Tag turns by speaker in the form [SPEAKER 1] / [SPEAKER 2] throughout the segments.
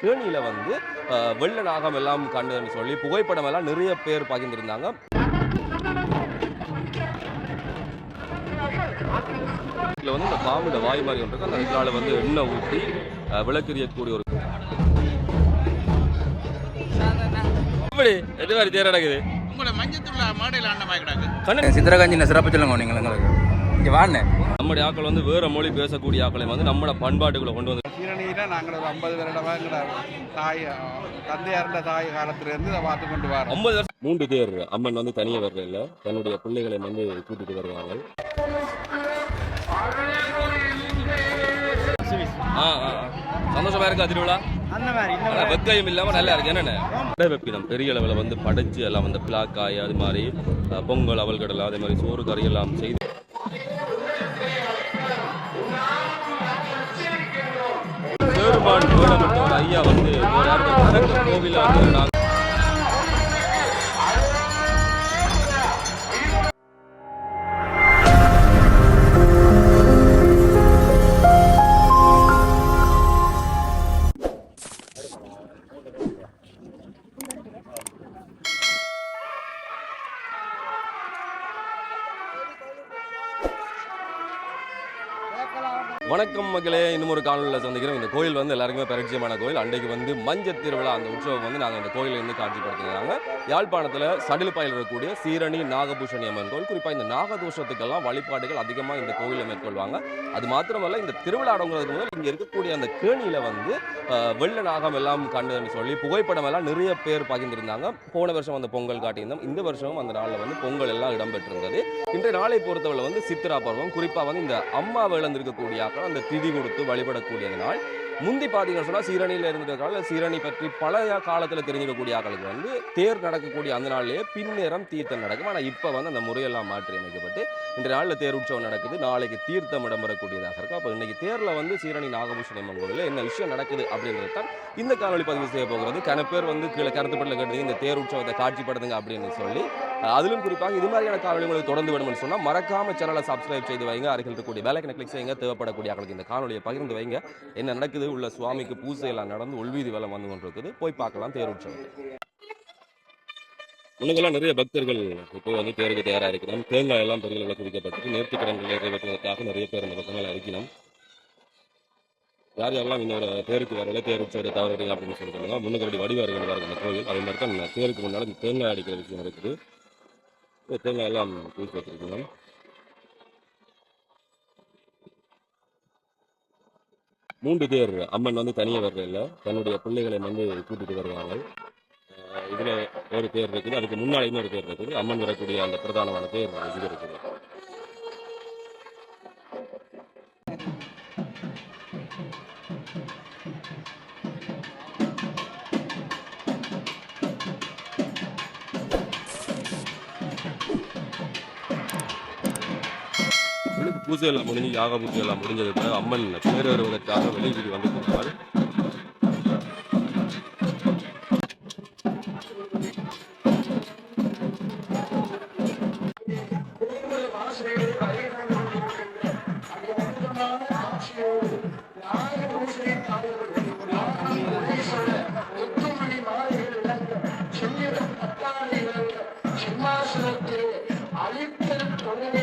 [SPEAKER 1] கேணியில் வந்து வெள்ள நாகம் எல்லாம் கண்டுன்னு சொல்லி புகைப்படம் எல்லாம் நிறைய பேர் பகிர்ந்திருந்தாங்க. இதில் வந்து இந்த பாம்போட வாய் மாதிரி ஒன்று அந்த இதனால வந்து எண்ணெய் ஊற்றி அஹ், விளக்கெரியக்கூடிய ஒரு எப்படி எது மாதிரி தேர் நடக்குது.
[SPEAKER 2] உங்களோட மஞ்சத்துள்ள மாடையில் ஆண்ட மாய்க்கிடாங்க
[SPEAKER 1] கண்ணன்
[SPEAKER 3] சித்திரகாஞ்சின சிறப்பு சொல்லுங்க நீங்கள் எங்களுக்கு. இங்கே வாண்ணே.
[SPEAKER 1] நம்முடைய ஆக்கள் வந்து வேற மொழி பேசக்கூடிய ஆக்களை வந்து நம்மளோட பண்பாட்டுக்குள்ள கொண்டு வந்து
[SPEAKER 2] சீரணியில் நாங்கள் ஒரு ஐம்பது வருடமாக எங்களோட தாய் தந்தையார்ந்த தாய் காலத்திலிருந்து இதை பார்த்து கொண்டு வரோம்.
[SPEAKER 1] ஐம்பது வருஷம் மூன்று தேர் அம்மன் வந்து தனியாக இல்ல. தன்னுடைய பிள்ளைகளை வந்து கூட்டிட்டு வருவாங்க ஆ. சந்தோஷமா இருக்கா திருவிழா? வெக்கையும் இல்லாம நல்லா இருக்கு. என்னென்ன கடை வெப்பினம் பெரிய அளவில் வந்து படைச்சு எல்லாம் வந்து பிளாக்காய் அது மாதிரி பொங்கல் அவல் கடலை அதே மாதிரி சோறு கறி எல்லாம் செய்து ஐயா வந்து கோவில் வந்து வணக்கம் மக்களே இன்னும் ஒரு காணொலியில் சந்திக்கிறோம். இந்த கோயில் வந்து எல்லாருக்குமே பரிச்சயமான கோயில். அன்றைக்கு வந்து மஞ்சள் திருவிழா அந்த உற்சவம் வந்து நாங்கள் இந்த கோயிலில் இருந்து காட்சிப்படுத்தினாங்க யாழ்ப்பாணத்தில் சடிலுப்பாயில் இருக்கக்கூடிய சீரணி நாகபூஷணி அம்மன் கோவில் குறிப்பாக இந்த நாகதோஷத்துக்கெல்லாம் வழிபாடுகள் அதிகமாக இந்த கோவிலில் மேற்கொள்வாங்க. அது மாத்திரமல்ல இந்த திருவிழா அடங்குறதுக்கு முதல் இங்கே இருக்கக்கூடிய அந்த கேணியில் வந்து வெள்ள நாகம் எல்லாம் கண்டுன்னு சொல்லி புகைப்படம் எல்லாம் நிறைய பேர் பகிர்ந்திருந்தாங்க. போன வருஷம் அந்த பொங்கல் காட்டியிருந்தோம். இந்த வருஷமும் அந்த நாளில் வந்து பொங்கல் எல்லாம் இடம்பெற்றிருந்தது. இன்றைய நாளை பொறுத்தவரை வந்து சித்திரா பருவம். குறிப்பாக வந்து இந்த அம்மாவை இழந்திருக்கக்கூடிய அந்த திதி கொடுத்து வழிபடக்கூடிய நாள். முந்தி பார்த்தீங்கன்னு சொன்னால் சீரணியில் இருந்ததுனால சீரணி பற்றி பழைய காலத்தில் தெரிஞ்சிடக்கூடிய ஆக்களுக்கு வந்து தேர் நடக்கக்கூடிய அந்த நாள்லேயே பின்னேறம் தீர்த்தம் நடக்கும். ஆனால் இப்போ வந்து அந்த முறையெல்லாம் மாற்றி அமைக்கப்பட்டு இன்றைய நாளில் தேர் உற்சவம் நடக்குது. நாளைக்கு தீர்த்தம் இடம்பெறக்கூடியதாக இருக்கும். அப்போ இன்றைக்கி தேரில் வந்து சீரணி நாகபூஷணி அம்மன் கோவிலில் என்ன விஷயம் நடக்குது அப்படின்றது தான் இந்த காணொலி பதிவு செய்ய போகிறது. கன பேர் வந்து கீழே கருத்துப்பட்டில் கேட்டது இந்த தேர் உற்சவத்தை காட்சிப்படுத்துங்க அப்படின்னு சொல்லி அதிலும் குறிப்பாக இது மாதிரியான காணொலி உங்களுக்கு தொடர்ந்து வேணும்னு சொன்னால் மறக்காம சேனலை சப்ஸ்கிரைப் செய்து வைங்க. அருகில் இருக்கக்கூடிய வேலைக்கு கிளிக் செய்யுங்க. தேவைப்படக்கூடிய ஆக்களுக்கு இந்த காணொலியை பகிர்ந்து வைங்க. என்ன நடக்குது? உள்ள சுவாமிக்கு பூஜை எல்லாம் நடந்து உள்வீதி வேலை வந்து கொண்டிருக்குது. போய் பார்க்கலாம். தேர் உற்சவம் முன்னதெல்லாம் நிறைய பக்தர்கள் இப்போ வந்து தேருக்கு தயாராக இருக்கிறோம். தேங்காய் எல்லாம் பெரிய அளவில் குவிக்கப்பட்டு நேர்த்திக்கடன்கள் நிறைவேற்றுவதற்காக நிறைய பேர் இந்த பக்கங்கள் அறிக்கணும் யார் யாரெல்லாம் இந்த தேருக்கு வரல தேர் உற்சவத்தை தவறுறீங்க அப்படின்னு சொல்லி சொல்லுங்க முன்னுக்கு வடிவா இருக்கு கோயில் அதே மாதிரி தான் தேருக்கு முன்னால் இந்த தேங்காய் அடிக்கிற விஷயம் இருக்குது. தேங்காய் எல்லாம் பூசி வச்சிருக்கணும். மூன்று பேர் அம்மன் வந்து தனியாக வர்ற தன்னுடைய பிள்ளைகளை வந்து கூட்டிட்டு வருவாங்க. இதில் ஒரு பேர் இருக்குது. அதுக்கு முன்னாடி இன்னொரு பேர் இருக்குது. அம்மன் வரக்கூடிய அந்த பிரதானமான பேர் இது இருக்குது. இவளுக்கு பூஜை எல்லாம் முடிஞ்சு யாக பூஜை எல்லாம் முடிஞ்சது பிறகு அம்மன் பேர் வருவதற்காக வெளியே வந்து கொடுத்தாள்
[SPEAKER 4] சிம்மாசனத்தில் அழித்தல் தொழிலை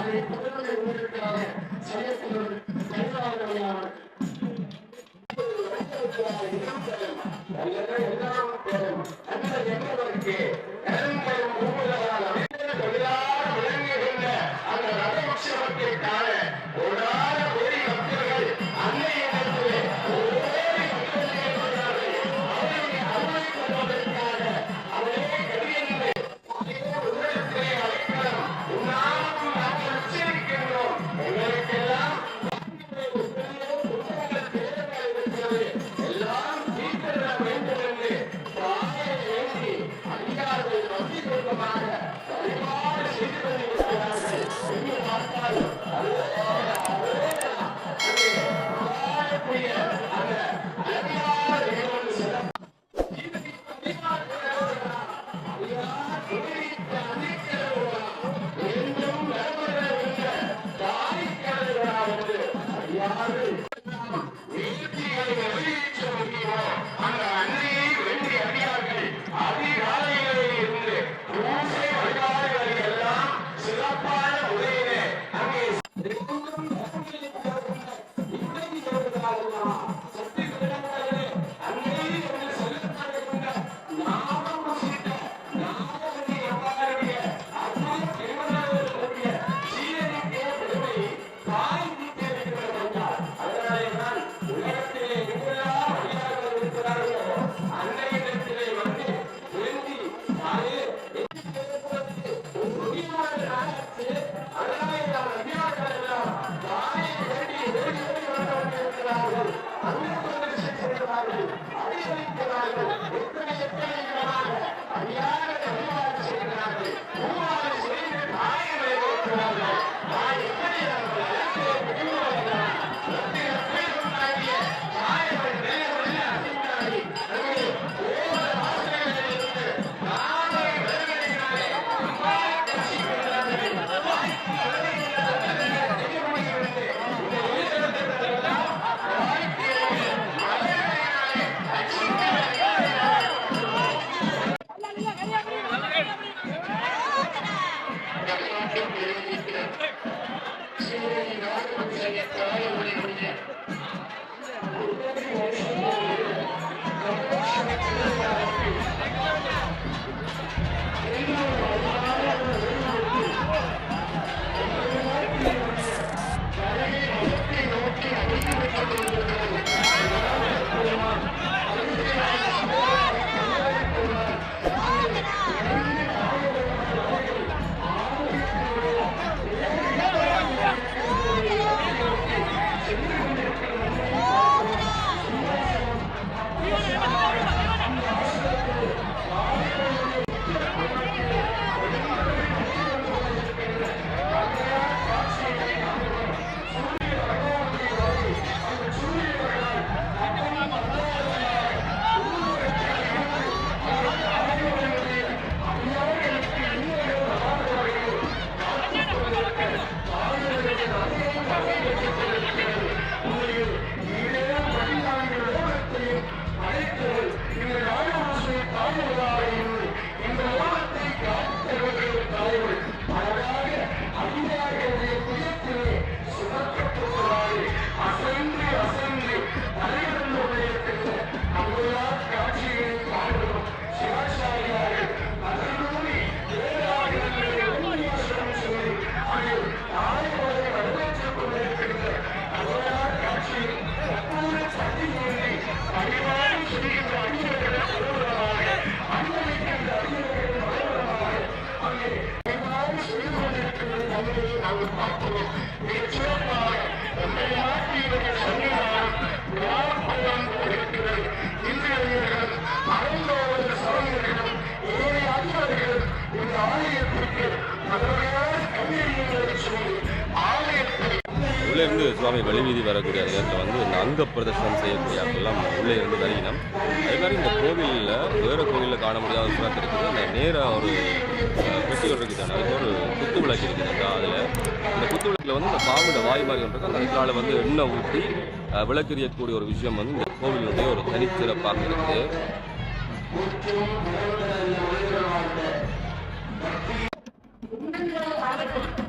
[SPEAKER 4] அதை தொடர்ந்து வருவதற்காக செய்யப்படுவது கைதாளர்களான உள்ளே இருந்து சுவாமி வெளிவீதி வரக்கூடிய நேரத்தில் வந்து இந்த அங்க பிரதர்சனம் செய்யக்கூடிய ஆட்கள்லாம் உள்ளே இருந்து வருகினோம் அதே மாதிரி இந்த கோவிலில் வேறு கோவிலில் காண முடியாத ஒரு இருக்குது. அந்த நேராக ஒரு அஹ், பெட்டிகள் இருக்குது. அதுக்கு ஒரு குத்து விளக்கு இருக்குது. அதில் இந்த குத்து விளக்கில் வந்து இந்த பாம்போட வாய் மாதிரி ஒன்று இருக்கு அந்த இதனால் வந்து எண்ணெய் ஊற்றி அஹ், விளக்கெறியக்கூடிய ஒரு விஷயம் வந்து இந்த கோவிலுடைய ஒரு தனிச்சிறப்பாக இருக்குது. 我们感觉到这个行。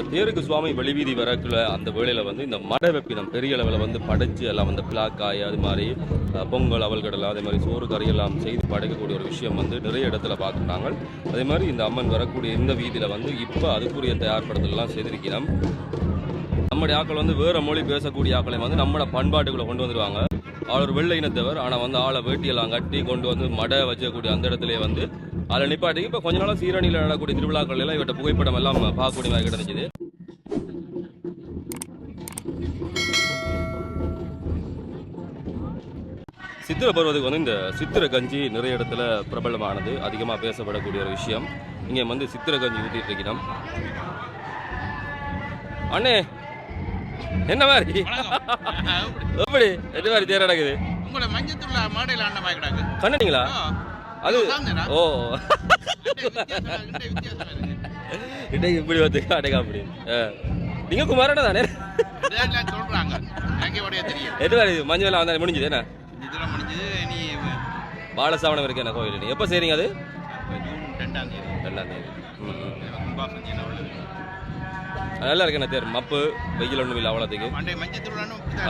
[SPEAKER 1] இந்த தேருக்கு சுவாமி வெளிவீதி வரக்குள்ள அந்த வேலையில் வந்து இந்த மட வெப்பினம் பெரிய அளவில் வந்து படைச்சு எல்லாம் வந்து பிளாக்காய் அது மாதிரி பொங்கல் அவல்கடலை அதே மாதிரி சோறு கறி எல்லாம் செய்து படைக்கக்கூடிய ஒரு விஷயம் வந்து நிறைய இடத்துல பார்த்துருந்தாங்க. அதே மாதிரி இந்த அம்மன் வரக்கூடிய இந்த வீதியில் வந்து இப்போ அதுக்குரிய தயார்படுத்தலாம் செய்திருக்கிறோம். நம்முடைய ஆக்கள் வந்து வேறு மொழி பேசக்கூடிய ஆக்களை வந்து நம்மளோட பண்பாட்டுகளை கொண்டு வந்துருவாங்க. ஆள் ஒரு வெள்ளை இனத்தவர் ஆனால் வந்து ஆளை வேட்டியெல்லாம் கட்டி கொண்டு வந்து மடை வச்சக்கூடிய அந்த இடத்துல வந்து ஆளை நிப்பாட்டி இப்போ கொஞ்ச நாளாக சீரணியில் நடக்கக்கூடிய திருவிழாக்கள் எல்லாம் இவட்ட புகைப்படம் எல்லாம் பார்க்கக்கூடிய மாதிரி கிடந்துச்சு சித்திர பருவத்துக்கு வந்து இந்த சித்திர கஞ்சி நிறைய இடத்துல பிரபலமானது. அதிகமாக பேசப்படக்கூடிய ஒரு விஷயம். இங்கே வந்து சித்திர கஞ்சி ஊற்றிட்டு இருக்கிறோம் அண்ணே என்ன மாதிரி? எப்படி? எது மாதிரி தேர் நடக்குது?
[SPEAKER 5] உங்களோட மஞ்சத்துள்ள மாடையில் ஆண்ட மாதிரி வித்தியாசம் இருக்கு.
[SPEAKER 1] இன்றைக்கு இப்படி வந்து அடைக்கா அப்படி. நீங்க குமாரண்ணா தானே?
[SPEAKER 5] சொல்றாங்க. எனக்கு உடைய தெரியும்.
[SPEAKER 1] எது மாதிரி மஞ்சள் வேலை வந்தா முடிஞ்சது என்ன? பாலசாவனம் இருக்கு என்ன கோயில் நீ எப்போ செய்றீங்க அது?
[SPEAKER 5] ரெண்டாம் தேதி.
[SPEAKER 1] ரெண்டாம் தேதி. நல்லா இருக்கு என்ன தேர்? மப்பு வெயில் ஒன்றும் இல்லை அவ்வளோத்துக்கு.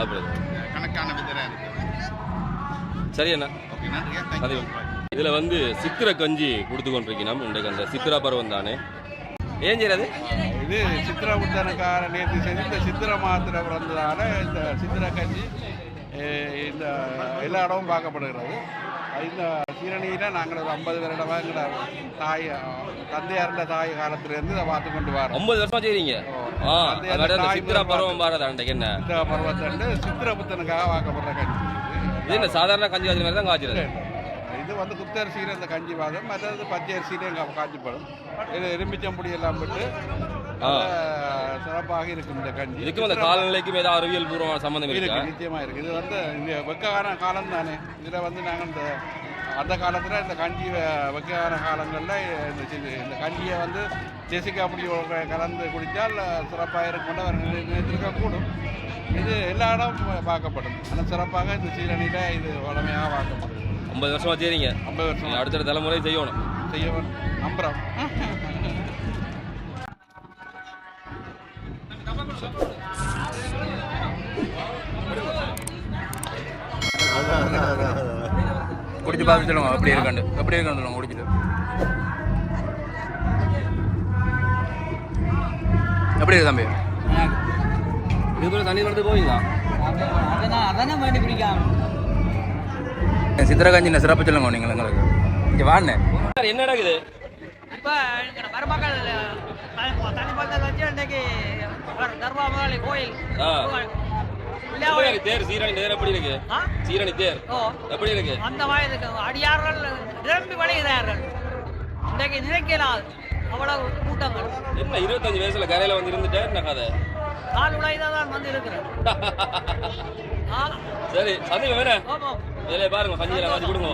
[SPEAKER 1] அப்படி
[SPEAKER 5] கணக்கான
[SPEAKER 1] சரி அண்ணா இதில் வந்து சித்திர கஞ்சி கொடுத்து கொண்டிருக்கணும் இன்றைக்கு அந்த சித்திரா பருவம் தானே. ஏன் செய்யறது?
[SPEAKER 2] இது சித்திரபுத்தனுக்கார நேற்று செஞ்சு சித்திர மாத்திரை பிறந்ததால இந்த சித்திர கஞ்சி இந்த எல்லா இடமும் பார்க்கப்படுகிறது. இந்த சீரணியில் நாங்கள் ஒரு ஐம்பது வருடமாக எங்களோட தாய் அஹ், தந்தையார்ந்த தாய் காலத்திலேருந்து இதை பார்த்து கொண்டு வரோம்.
[SPEAKER 1] ஐம்பது வருஷமா செய்றீங்க? சித்திரா பருவம் பாரதா என்ன?
[SPEAKER 2] சித்திர பருவத்தண்டு சித்திரபுத்தனுக்காக வாக்கப்படுற கஞ்சி.
[SPEAKER 1] இது என்ன சாதாரண கஞ்சி காய்ச்சல் மாதிரி தான் காய்ச்சறது
[SPEAKER 2] இது வந்து குத்தரிசியில் இந்த கஞ்சி பாதம் மற்றது பச்சை அரிசியிலே காய்ச்சிப்படும் இது எலுமிச்சம்புடி எல்லாம் விட்டு சிறப்பாக இருக்கும் இந்த கஞ்சி.
[SPEAKER 1] இதுக்கும் அந்த காலநிலைக்கும் ஏதாவது அறிவியல் பூர்வமான சம்பந்தம் இருக்கா?
[SPEAKER 2] இருக்கு நிச்சயமா இருக்கு. இது வந்து இந்த வெக்கான காலம் தானே. இதுல வந்து நாங்கள் இந்த அந்த காலத்துல இந்த கஞ்சி வெக்கான காலங்கள்ல இந்த சி- இந்த கஞ்சியை வந்து ஜெசிகா அப்படி கலந்து குடித்தால் சிறப்பாக இருக்கும் நினைத்திருக்க கூடும் இது எல்லா இடம் பார்க்கப்படும். ஆனால் சிறப்பாக இந்த சீரணியில இது வளமையாக பார்க்கப்படுது
[SPEAKER 1] ஐம்பது வருஷமா செய்றீங்க.
[SPEAKER 2] ஐம்பது வருஷம்.
[SPEAKER 1] அடுத்த தலைமுறை செய்யணும்.
[SPEAKER 2] செய்ய நம்புறோம்
[SPEAKER 3] குடிச்சு பார்த்து சொல்லுங்க. எப்படி இருக்காண்டு. எப்படி இருக்கான்னு சொல்லுங்க. குடிச்சிட்டு எப்படி இருக்கு தம்பி?
[SPEAKER 1] இதுபோல தண்ணி நடந்து போவீங்களா?
[SPEAKER 3] சித்திரகாஞ்சி சிறப்பு சொல்லுங்க நீங்கள் எங்களுக்கு. இங்கே வாண்ணே.
[SPEAKER 1] என்ன நடக்குது?
[SPEAKER 6] இப்ப தனிப்பட்ட வச்சு இன்னைக்கு தர்மா முதலாளி கோயில்.
[SPEAKER 1] இருக்கு தேர் சீரணி தேர் எப்படி இருக்கு? சீரணி தேர்.
[SPEAKER 6] ஓ.
[SPEAKER 1] எப்படி இருக்கு?
[SPEAKER 6] அந்த வயதுக்கு அடியார்கள் நிரம்பி வழிகிறார்கள். இன்றைக்கு நினைக்கலாது அவ்வளவு கூட்டங்கள்.
[SPEAKER 1] என்ன இருபத்தஞ்சு வயசுல கரையில வந்து இருந்துட்டேன் என்ன கதை?
[SPEAKER 6] கால் உழைதான் தான் வந்து இருக்கிறேன். ஆ.
[SPEAKER 1] சரி சந்தேகம் வேற வேலையை பாருங்க கஞ்சியில வாசி கொடுங்க.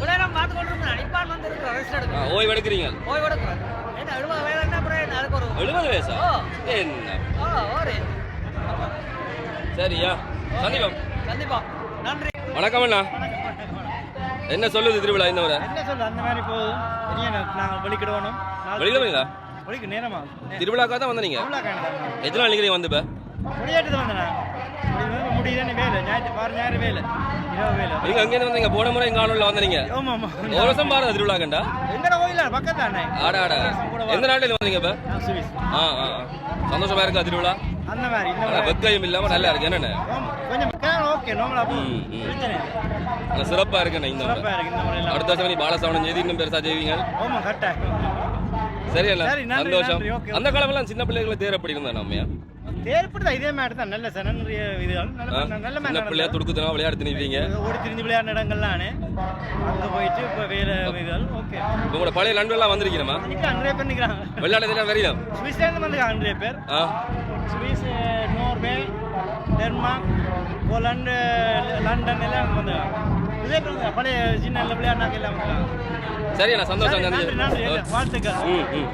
[SPEAKER 6] விளையாடம் பார்த்து கொண்டு இருந்தேன் இப்பான் வந்து இருக்கிறேன் ரெஸ்ட்
[SPEAKER 1] ஆ,
[SPEAKER 6] எடுக்கிறேன்
[SPEAKER 1] ஓய்வு எடுக்கிறீங்க
[SPEAKER 6] ஓய்வு என்ன எழுபது வயது என்ன அப்புறம் என்ன அதுக்கு ஒரு
[SPEAKER 1] எழுபது வயசா?
[SPEAKER 6] ஓ.
[SPEAKER 1] என்ன?
[SPEAKER 6] ஓ ஒரு
[SPEAKER 1] சரியா. சந்தீபம்
[SPEAKER 6] நன்றி.
[SPEAKER 1] வணக்கம் அண்ணா. என்ன சொல்லுது திருவிழா இந்த முறை?
[SPEAKER 7] என்ன சொல்ல அந்த மாதிரி என்ன, நாங்கள் வெளிக்கிடுவோம்
[SPEAKER 1] வெளியில வரீங்களா
[SPEAKER 7] வெளிக்கு நேரமா?
[SPEAKER 1] திருவிழாக்கா தான் வந்தீங்க எத்தனை நாள் நிக்கிறீங்க வந்து இப்ப
[SPEAKER 7] முடியாட்டு வந்தேன் முடியுது வேலை? ஞாயிற்று பாரு ஞாயிறு வேலை. இரவு வேலை.
[SPEAKER 1] நீங்க அங்க வந்தீங்க? போன முறை ஆனூர்ல வந்தீங்க.
[SPEAKER 7] ஆமா ஆமா.
[SPEAKER 1] ஒரு வருஷம் பாருங்க திருவிழா கண்டா.
[SPEAKER 7] எங்கட கோயில? பக்கத்து அண்ணே
[SPEAKER 1] ஆடா. ஆடா எந்த நாட்டுல இருந்து வந்தீங்க இப்ப?
[SPEAKER 7] நான் சுவிஸ்.
[SPEAKER 1] ஆ ஆ ஆ. சந்தோஷமா இருக்கா திருவிழா?
[SPEAKER 7] அந்த மாதிரி
[SPEAKER 1] வெக்கையும் இல்லாம நல்லா இருக்கு.
[SPEAKER 7] ஆமா, கொஞ்சம் ஓகே
[SPEAKER 1] சிறப்பா இருக்குண்ணே இந்த முறை. அடுத்த வருஷம் நீ பாலசவனம் செய்து இன்னும் பெருசா செய்வீங்க
[SPEAKER 7] ஆமா கரெக்டா.
[SPEAKER 1] சரி சந்தோஷம். அந்த காலமெல்லாம் சின்ன பிள்ளைகளை தேர் எப்படி இருந்தா நம்மையா
[SPEAKER 7] தேர்ப்படுதா இதே மாதிரி தான். நல்ல சார் நிறைய இது. நல்ல நல்ல
[SPEAKER 1] பிள்ளையா துடுக்குத்தனா விளையாட்டு நிற்பீங்க
[SPEAKER 7] ஓடி திரிஞ்சு விளையாடின இடங்கள்லானே. அங்கே போயிட்டு இப்போ இதுகள் ஓகே.
[SPEAKER 1] உங்களோட பழைய நண்பர்கள்லாம் வந்திருக்கிறோமா?
[SPEAKER 7] நிற்கிறான் நிறைய பேர் நிற்கிறாங்க
[SPEAKER 1] விளையாடுறதுல வரையிலும்
[SPEAKER 7] சுவிஸ்லேருந்து வந்திருக்காங்க நிறைய பேர்.
[SPEAKER 1] ஆ.
[SPEAKER 7] Swiss Norway Denmark Poland London எல்லாம் வந்திருக்காங்க. இதே பேர் வந்திருக்காங்க. பழைய சின்ன விளையாடினாங்க எல்லாம் வந்திருக்காங்க.
[SPEAKER 1] சரி அண்ணா சந்தோஷம்
[SPEAKER 7] நன்றி. வாழ்த்துக்கள்.
[SPEAKER 1] ம் ம்.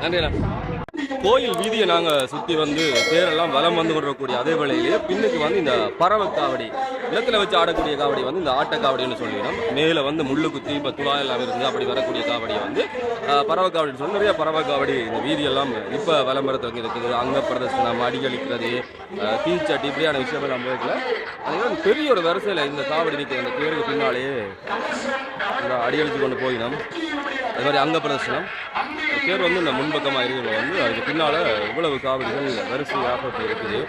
[SPEAKER 1] கோயில் வீதியை நாங்கள் சுற்றி வந்து பேரெல்லாம் வலம் வந்து கொண்டிருக்கக்கூடிய அதே வேளையிலேயே பின்னுக்கு வந்து இந்த பறவை காவடி நிலத்தில் வச்சு ஆடக்கூடிய காவடி வந்து இந்த ஆட்ட காவடின்னு சொல்லிடும். மேலே வந்து முள்ளு குத்தி இப்போ துளா எல்லாம் இருந்து அப்படி வரக்கூடிய காவடியை வந்து பறவை காவடின்னு சொல்லி நிறைய பறவை காவடி இந்த வீதியெல்லாம் இப்போ விளம்பரத்துக்கு இருக்குது. அங்க பிரதர்சனம் அடிகளிக்கிறது அஹ், தீச்சட்டி இப்படியான விஷயங்கள் நம்ம இருக்கல அதே மாதிரி பெரிய ஒரு வரிசையில் இந்த காவடி நிற்கிற அந்த பேருக்கு பின்னாலேயே இந்த கொண்டு போயினோம் அது மாதிரி அங்க பிரதர்சனம். தேர் வந்து இந்த முன்பக்கமாக இருக்கிறது வந்து அதுக்கு பின்னால் இவ்வளவு காவடிகள் வரிசையாக இருக்குது.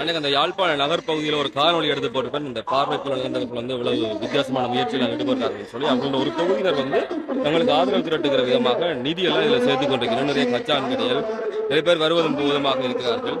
[SPEAKER 1] அன்னைக்கு அந்த யாழ்ப்பாண நகர் பகுதியில் ஒரு காணொலி எடுத்து போட்டுப்பேன் இந்த பார்வைக்குள் நிகழ்ந்தவர்கள் வந்து இவ்வளவு வித்தியாசமான முயற்சிகள் ஈடுபடுறாங்கன்னு சொல்லி. அவங்களோட ஒரு தொகுதியினர் வந்து தங்களுக்கு ஆதரவு திரட்டுகிற விதமாக நிதியெல்லாம் இதில் சேர்த்து கொண்டிருக்கிறோம் நிறைய கச்சான் கடைகள் நிறைய பேர் வருவதும் விதமாக இருக்கிறார்கள்.